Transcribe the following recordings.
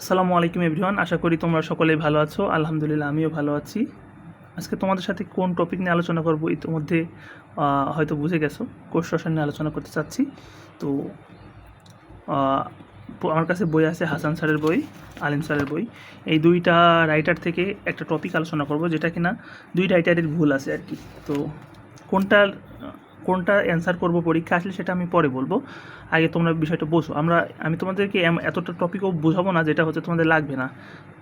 আসসালামু আলাইকুম এভরিওয়ান, আশা করি তোমরা সকলেই ভালো আছো। আলহামদুলিল্লাহ, আমিও ভালো আছি। আজকে তোমাদের সাথে কোন টপিক নিয়ে আলোচনা করব ইতিমধ্যে হয়তো বুঝে গেছো কোর্স রসায়ন নিয়ে আলোচনা করতে চাচ্ছি। তো আমার কাছে বই আছে হাসান স্যারের বই, আলিম স্যারের বই। এই দুইটা রাইটার থেকে একটা টপিক আলোচনা করব, যেটা কিনা দুই রাইটারের ভুল আছে আর কি। তো কোনটা কোনটা অ্যান্সার করব পরীক্ষা আসলে সেটা আমি পরে বলব। আগে তোমরা বিষয়টা বোঝো। আমরা, আমি তোমাদেরকে এতটা টপিকও বোঝাবো না যেটা হচ্ছে তোমাদের লাগবে না।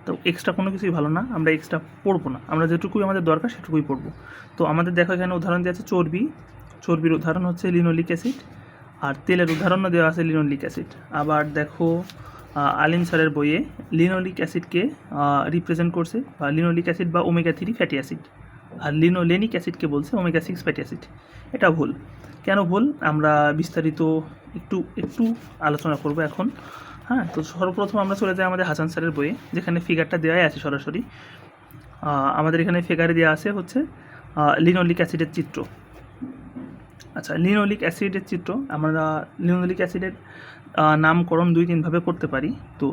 তো এক্সট্রা কোনো কিছুই ভালো না, আমরা এক্সট্রা পড়ব না। আমরা যেটুকুই আমাদের দরকার সেটুকুই পড়ব। তো আমাদের দেখো এখানে উদাহরণ দেওয়া আছে চর্বি। চর্বির উদাহরণ হচ্ছে লিনোলিক অ্যাসিড আর তেলের উদাহরণও দেওয়া আছে লিনোলিক অ্যাসিড আবার দেখো আলিম স্যারের বইয়ে লিনোলিক অ্যাসিডকে রিপ্রেজেন্ট করছে, বা লিনোলিক অ্যাসিড বা ওমেগা থ্রি ফ্যাটি অ্যাসিড আর লিনোলেনিক অ্যাসিডকে বলছে ওমেগা সিক্স ফ্যাটি অ্যাসিড এটা ভুল। কেন ভুল? আমরা বিস্তারিত একটু একটু আলোচনা করব এখন। হ্যাঁ তো সর্বপ্রথম আমরা চলে যাই আমাদের হাসান স্যারের বইয়ে, যেখানে ফিগারটা দেওয়াই আছে সরাসরি। আমাদের এখানে ফিগারে দেওয়া আছে হচ্ছে লিনোলিক অ্যাসিডের চিত্র। আচ্ছা লিনোলিক অ্যাসিডের চিত্র, আমরা লিনোলিক অ্যাসিডের নামকরণ দুই তিনভাবে করতে পারি। তো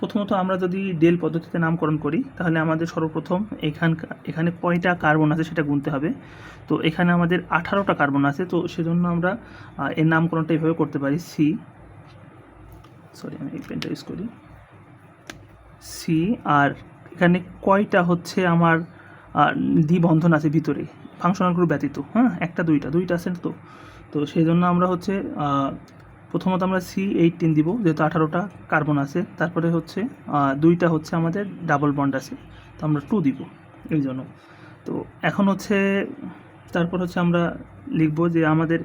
প্রথমত আমরা যদি ডেল পদ্ধতিতে নামকরণ করি তাহলে আমাদের সর্বপ্রথম এখান এখানে কয়টা কার্বন আছে সেটা গুনতে হবে। তো এখানে আমাদের আঠারোটা কার্বন আছে তো সেজন্য আমরা এর নামকরণটা এইভাবে করতে পারি সি সরি আমি এই পেনটা ইউজ করি। সি আর এখানে কয়টা হচ্ছে আমার আহ, দ্বিবন্ধন আছে ভিতরে ফাংশনাল গ্রুপ ব্যতীত হ্যাঁ? একটা দুইটা দুইটা আছে তো? তো সেই জন্য আমরা হচ্ছে প্রথমত আমরা সি এইটিন দিব, যেহেতু আঠারোটা কার্বন আছে। তারপরে হচ্ছে দুইটা হচ্ছে আমাদের ডাবল বন্ড আছে, তো আমরা টু দিব এই জন্য। তো এখন হচ্ছে, তারপর হচ্ছে আমরা লিখব যে আমাদের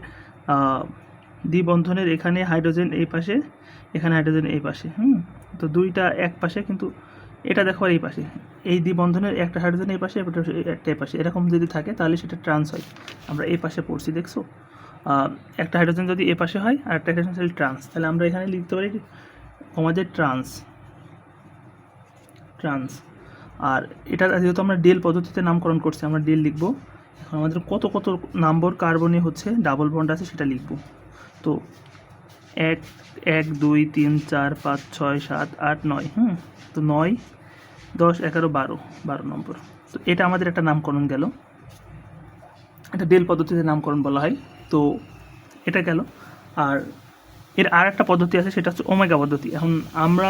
দ্বিবন্ধনের এখানে হাইড্রোজেন এই পাশে, এখানে হাইড্রোজেন এই পাশে, হুম? তো দুইটা এক পাশে, কিন্তু এটা দেখো আর এই পাশে। এই দ্বিবন্ধনের একটা হাইড্রোজেন এই পাশে, একটা এই পাশে। এরকম যদি থাকে, তাহলে সেটা ট্রান্স হয়। আমরা এই পাশে পড়ছি, দেখছ? একটা হাইড্রোজেন যদি এ পাশে হয় আর একটা হাইড্রোজেন তাহলে ট্রান্স তাহলে আমরা এখানে লিখতে পারি আমাদের ট্রান্স ট্রান্স আর এটা যেহেতু আমরা ডেল পদ্ধতিতে নামকরণ করছি, আমরা ডেল লিখব। এখন আমাদের কত কত নম্বর কার্বনে হচ্ছে ডাবল বন্ড আছে, সেটা লিখব। তো এক এক, দুই, তিন, চার, পাঁচ, ছয়, সাত, আট, নয়, হুম? তো নয়, দশ, এগারো, বারো বারো নম্বর। তো এটা আমাদের একটা নামকরণ গেল। এটা ডেল পদ্ধতিতে নামকরণ বলা হয়। তো এটা গেল। আর এর আর একটা পদ্ধতি আছে, সেটা হচ্ছে ওমেগা পদ্ধতি। এখন আমরা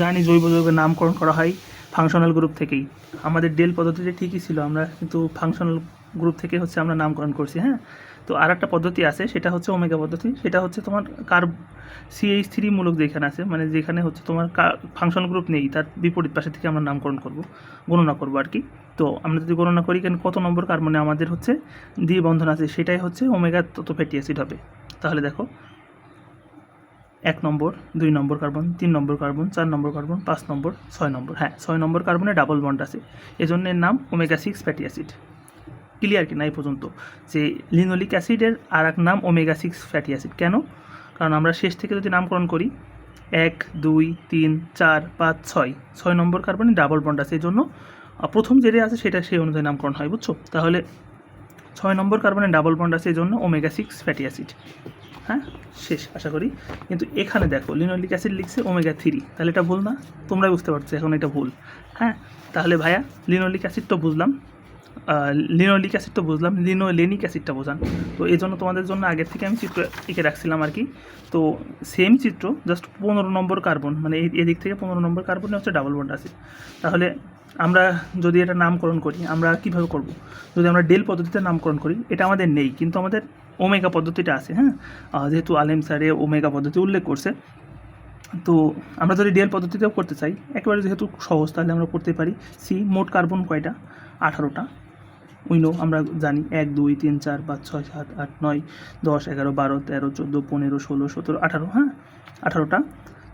জানি জৈব যৌগের নামকরণ করা হয় ফাংশনাল গ্রুপ থেকেই। আমাদের ডেল পদ্ধতিটা ঠিকই ছিল, আমরা কিন্তু ফাংশনাল গ্রুপ থেকে হচ্ছে আমরা নামকরণ করছি হ্যাঁ? তো আর একটা পদ্ধতি আছে, সেটা হচ্ছে ওমেগা পদ্ধতি। সেটা হচ্ছে তোমার কার সিএইচ থ্রি মূলক যেখানে আছে মানে যেখানে হচ্ছে তোমার ফাংশন গ্রুপ নেই, তার বিপরীত পাশে থেকে আমরা নামকরণ করব, গণনা করব আর কি। তো আমরা যদি গণনা করি কেন কত নম্বর কার্বনে আমাদের হচ্ছে দ্বি বন্ধন আছে, সেটাই হচ্ছে ওমেগা তত ফ্যাটি অ্যাসিড হবে। তাহলে দেখো, এক নম্বর, দুই নম্বর কার্বন, তিন নম্বর কার্বন, চার নম্বর কার্বন, পাঁচ নম্বর, ছয় নম্বর হ্যাঁ ছয় নম্বর কার্বনে ডাবল বন্ড আছে। এজন্য এর নাম omega six fatty acid clear কি না এই পর্যন্ত? যে লিনোলিক অ্যাসিডের আর এক নাম ওমেগা সিক্স ফ্যাটি অ্যাসিড কেন? কারণ আমরা শেষ থেকে যদি নামকরণ করি, এক, দুই, তিন, চার, পাঁচ, ছয়। ছয় নম্বর কার্বনে ডাবল বন্ড আছে এই জন্য প্রথম যেটা আছে সেটা সেই অনুযায়ী নামকরণ হয়, বুঝছ? তাহলে ছয় নম্বর কার্বনে ডাবল বন্ড আছে এই জন্য ওমেগা সিক্স ফ্যাটি অ্যাসিড হ্যাঁ? শেষ, আশা করি। কিন্তু এখানে দেখো লিনোলিক অ্যাসিড লিখছে ওমেগা থ্রি তাহলে এটা ভুল না? তোমরাই বুঝতে পারছ এখন এটা ভুল। হ্যাঁ? তাহলে ভাইয়া লিনোলিক অ্যাসিড তো বুঝলাম। লিনোলিক অ্যাসিড তো বুঝলাম, লিনোলেনিক অ্যাসিডটা বোঝান। তো এই জন্য তোমাদের জন্য আগের থেকে আমি চিত্র এঁকে রাখছিলাম আর কি। তো সেম চিত্র জাস্ট পনেরো নম্বর কার্বন মানে এদিক থেকে পনেরো নম্বর কার্বনে হচ্ছে ডাবল বন্ড আছে তাহলে আমরা যদি এটা নামকরণ করি, আমরা কীভাবে করব? যদি আমরা ডেল পদ্ধতিতে নামকরণ করি, এটা আমাদের নেই, কিন্তু আমাদের ওমেগা পদ্ধতিটা আছে হ্যাঁ? যেহেতু আলেম স্যারে ওমেগা পদ্ধতি উল্লেখ করছে। তো আমরা যদি ডেল পদ্ধতিতেও করতে চাই, একেবারে যেহেতু সহজ, তাহলে আমরা করতে পারি সি মোট কার্বন কয়টা? আঠারোটা। উইনো আমরা জানি এক, দুই, তিন, চার, পাঁচ, ছয়, সাত, আট, নয়, দশ, এগারো, বারো, তেরো, চোদ্দ, পনেরো, ষোলো, সতেরো, আঠারো হ্যাঁ? আঠারোটা।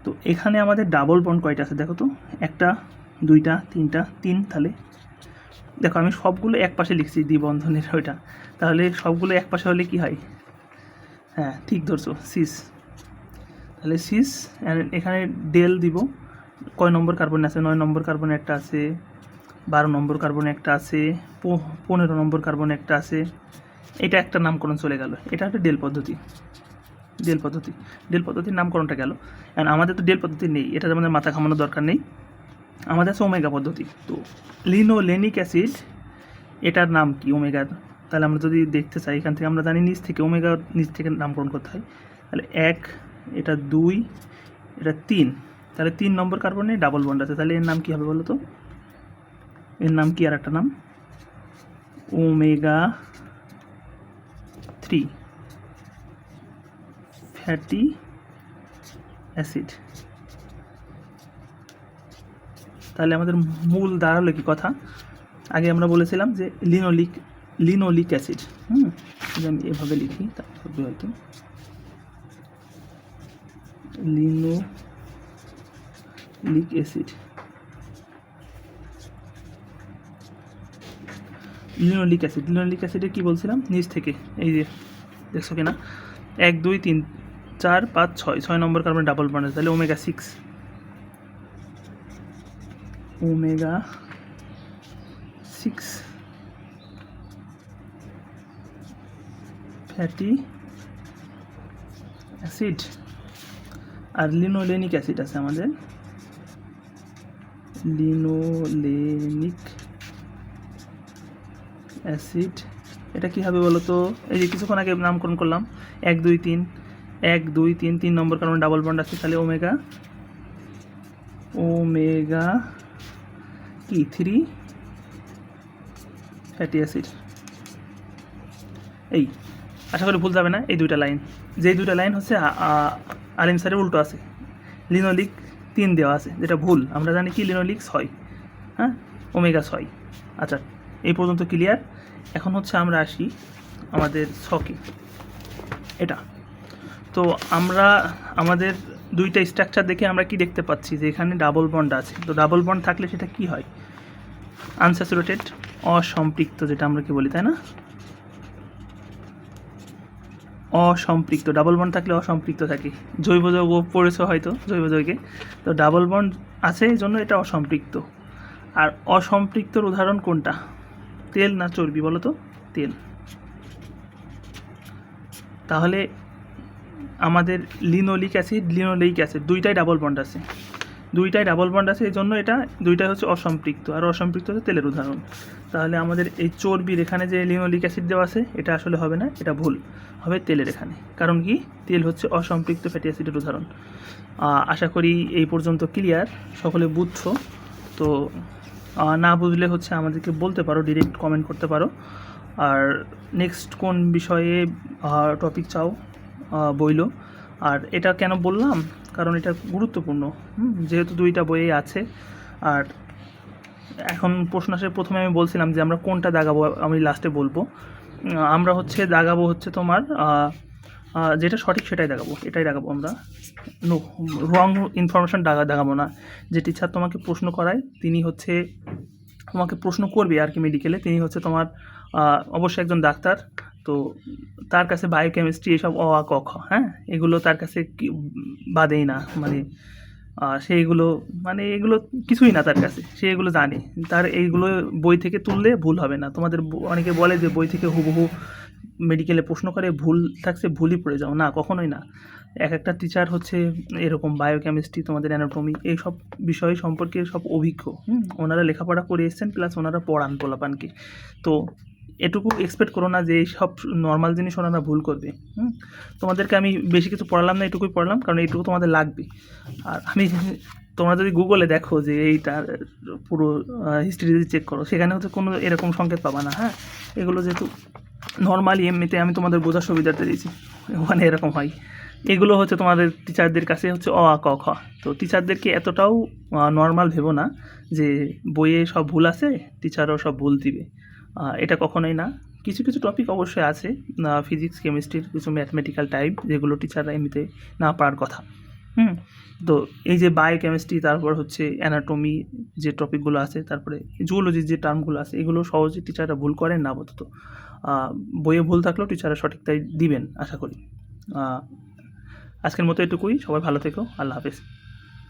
তো এখানে আমাদের ডাবল বন্ড কয়টা আছে দেখো তো? একটা, দুইটা, তিনটা, তিন তাহলে। দেখো আমি সবগুলো এক পাশে লিখছি দ্বিবন্ধনের ওইটা। তাহলে সবগুলো এক পাশে হলে কি হয়? হ্যাঁ ঠিক ধরছো সিস তাহলে সিস এখানে ডেল দিব। কয় নম্বর কার্বন আছে? নয় নম্বর কার্বন একটা আছে। বারো নম্বর কার্বন একটা আছে পনেরো নম্বর কার্বন একটা আছে। এটা একটা নামকরণ চলে গেল। এটা একটা ডেল পদ্ধতি। ডেল পদ্ধতি। ডেল পদ্ধতির নামকরণটা গেল। কারণ আমাদের তো ডেল পদ্ধতি নেই। এটা আমাদের মাথা ঘামানোর দরকার নেই। আমাদের আছে ওমেগা পদ্ধতি। তো লিনোলেনিক অ্যাসিড এটার নাম কি ওমেগার তাহলে আমরা যদি দেখতে চাই, এখান থেকে আমরা জানি নিচ থেকে ওমেগা নিচ থেকে নামকরণ করতে হয়। তাহলে এক, এটা দুই, এটা তিন। তাহলে তিন নম্বর কার্বনে ডাবল বন্ড আছে। তাহলে এর নাম কী হবে বলো তো এর নাম কি আর একটা নাম? Omega three. Fatty acid. তাহলে আমাদের মূল দাঁড়াল কি কথা? আগে আমরা বলেছিলাম যে লিনোলিক লিনোলিক অ্যাসিড। হুম? আমি এভাবে লিখি হবে হয়তো linoleic acid. Linoleic acid linoleic অ্যাসিডে কী বলছিলাম? নিচ থেকে, এই যে, দেখছ কিনা? এক, দুই, তিন, চার, পাঁচ, ছয় ছয় নম্বর কার্বন ডাবল বন্ড তাহলে omega six omega six fatty acid আর লিনোলেনিক অ্যাসিড আছে আমাদের। Linolenic acid. এটা কী হবে বলো তো এই যে কিছুক্ষণ আগে নামকরণ করলাম। এক, দুই, তিন। এক, দুই, তিন তিন নম্বর কারণ ডাবল বন্ড আছে, তাহলে ওমেগা ওমেগা কি? থ্রি ফ্যাটি অ্যাসিড এই, আশা করি ভুল যাবে না, এই দুইটা লাইন যেই দুইটা লাইন হচ্ছে আলিম স্যারের উল্টো আছে। লিনোলিক তিন দেওয়া আছে, যেটা ভুল। আমরা জানি কি লিনোলিক ছয় হ্যাঁ? ওমেগা ছয়। আচ্ছা এই পর্যন্ত ক্লিয়ার এখন হচ্ছে আমরা আসি আমাদের ছকে। এটা। তো আমরা, আমাদের দুইটা স্ট্রাকচার দেখে আমরা কি দেখতে পাচ্ছি? যে এখানে ডাবল বন্ড আছে। তো ডাবল বন্ড থাকলে সেটা কি হয়? আনস্যাচুরেটেড অসম্পৃক্ত যেটা আমরা কি বলি, তাই না? অসম্পৃক্ত। ডাবল বন্ড থাকলে অসম্পৃক্ত থাকে। জৈব যৌগ পড়েছে হয়তো, জৈব যৌগে। তো ডাবল বন্ড আছে, এই জন্য এটা অসম্পৃক্ত। আর অসম্পৃক্তর উদাহরণ কোনটা? তেল না চর্বি বলো তো? তেল। তাহলে আমাদের লিনোলিক অ্যাসিড লিনোলিক অ্যাসিড, দুইটাই ডাবল বন্ড আছে। দুইটাই ডাবল বন্ড আছে এই জন্য এটা দুইটাই হচ্ছে অসম্পৃক্ত। আর অসম্পৃক্ত হচ্ছে তেলের উদাহরণ। তাহলে আমাদের এই চর্বির এখানে যে লিনোলিক অ্যাসিড দেওয়া আছে, এটা আসলে হবে না, এটা ভুল। হবে তেলের এখানে। কারণ কি? তেল হচ্ছে অসম্পৃক্ত ফ্যাটি অ্যাসিডের উদাহরণ। আশা করি এই পর্যন্ত ক্লিয়ার সকলে বুঝছ? তো না বুঝলে হচ্ছে আমাদেরকে বলতে পারো ডিরেক্ট কমেন্ট করতে পারো। আর নেক্সট কোন বিষয়ে টপিক চাও বইলো? আর এটা কেন বললাম? কারণ এটা গুরুত্বপূর্ণ। যেহেতু দুইটা বইয়ে আছে। আর এখন প্রশ্ন আসে, প্রথমে আমি বলছিলাম যে আমরা কোনটা দাগাবো, আমি লাস্টে বলব। আমরা হচ্ছে দাগাবো হচ্ছে তোমার যেটা সঠিক সেটাই দেখাবো এটাই দেখাবো আমরা। নো রং ইনফরমেশন দাগা দেখাবো না। যে টিচার তোমাকে প্রশ্ন করায় তিনি হচ্ছে তোমাকে প্রশ্ন করবে আর কি মেডিকেলে তিনি হচ্ছে তোমার অবশ্যই একজন ডাক্তার। তো তার কাছে বায়োকেমিস্ট্রি এসব অ আ ক খ হ্যাঁ? এগুলো তার কাছে বাদেই না। মানে আহ, সে এগুলো মানে এগুলো কিছুই না তার কাছে সে এগুলো জানে। তার এইগুলো বই থেকে তুললে ভুল হবে না। তোমাদের অনেকে বলে যে বই থেকে হুবহু মেডিকেলে প্রশ্ন করে, ভুল থাকছে, ভুলই পড়ে যাও। না, কখনোই না। এক একটা টিচার হচ্ছে এরকম বায়োকেমিস্ট্রি তোমাদের অ্যানাটমি এই সব বিষয় সম্পর্কে সব অভিজ্ঞ। হুম, ওনারা লেখাপড়া করে এসেছেন প্লাস ওনারা পড়ান পোলাপানকে। তো এটুকু এক্সপেক্ট করো না যে সব নর্মাল জিনিস ওনারা ভুল করবে। হুম, তোমাদেরকে আমি বেশি কিছু পড়ালাম না, এটুকুই পড়ালাম, কারণ এইটুকু তোমাদের লাগবে। আর আমি তোমরা যদি গুগলে দেখো যে এইটার পুরো হিস্ট্রি যদি চেক করো, সেখানে হচ্ছে কোনো এরকম সংকেত পাবা না হ্যাঁ? এগুলো যেহেতু নর্মালি এমনিতে আমি তোমাদের বোঝার সুবিধাতে দিয়েছি। ওখানে এরকম হয়। এগুলো হচ্ছে তোমাদের টিচারদের কাছে হচ্ছে অ আ ক, খ। তো টিচারদেরকে এতটাও নর্মাল ভেবো না যে বইয়ে সব ভুল আছে টিচারও সব ভুল দিবে। এটা কখনোই না। কিছু কিছু টপিক অবশ্যই আছে ফিজিক্স কেমিস্ট্রির কিছু ম্যাথমেটিক্যাল টাইপ যেগুলো টিচাররা এমনিতে না পারার কথা। হুম? তো এই যে বায়োকেমিস্ট্রি তারপর হচ্ছে অ্যানাটমি যে টপিকগুলো আছে, তারপরে জুওলজির যে টার্মগুলো আছে, এগুলো সহজে টিচাররা ভুল করেন না আপাতত। বইয়ে ভুল থাকলেও টিচাররা সঠিকটাই দিবেন, আশা করি। আজকের মতো এটুকুই। সবাই ভালো থেকো। আল্লাহ হাফেজ।